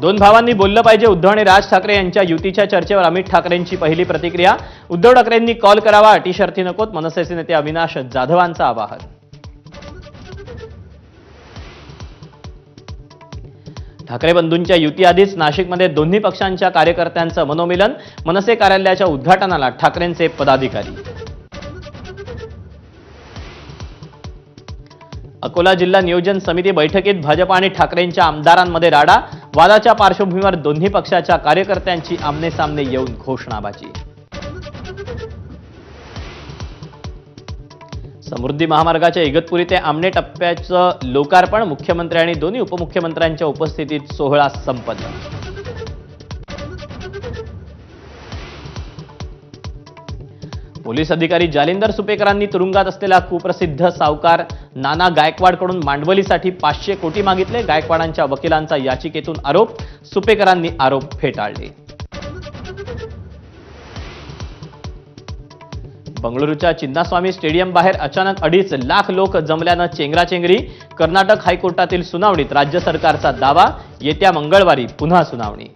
दोन भावांनी बोललं पाहिजे. उद्धव आणि राज ठाकरे यांच्या युतीच्या चर्चेवर अमित ठाकरेंची पहिली प्रतिक्रिया. उद्धव ठाकरेंनी कॉल करावा अटी शर्थी नकोत. मनसेचे नेते अविनाश जाधवांचं आवाहन. ठाकरे बंधूंच्या युतीआधीच नाशिकमध्ये दोन्ही पक्षांच्या कार्यकर्त्यांचं मनोमिलन. मनसे कार्यालयाच्या उद्घाटनाला ठाकरेंचे पदाधिकारी. अकोला जिल्हा नियोजन समिती बैठकीत भाजप आणि ठाकरेंच्या आमदारांमध्ये राडा. वादाच्या पार्श्वभूमीवर दोन्ही पक्षाच्या कार्यकर्त्यांची आमनेसामने येऊन घोषणाबाजी. समृद्धी महामार्गाच्या इगतपुरी ते आमने टप्प्याचं लोकार्पण. मुख्यमंत्री आणि दोन्ही उपमुख्यमंत्र्यांच्या उपस्थितीत सोहळा संपन्न. पोलीस अधिकारी जालिंदर सुपेकरांनी तुरुंगात असलेला कुप्रसिद्ध सावकार नाना गायकवाडकडून मांडवलीसाठी पाचशे कोटी मागितले. गायकवाडांच्या वकिलांचा याचिकेतून आरोप. सुपेकरांनी आरोप फेटाळले. बंगळुरूच्या चिन्नास्वामी स्टेडियम बाहेर अचानक अडीच लाख लोक जमल्यानं चेंगराचेंगरी. कर्नाटक हायकोर्टातील सुनावणीत राज्य सरकारचा दावा. येत्या मंगळवारी पुन्हा सुनावणी.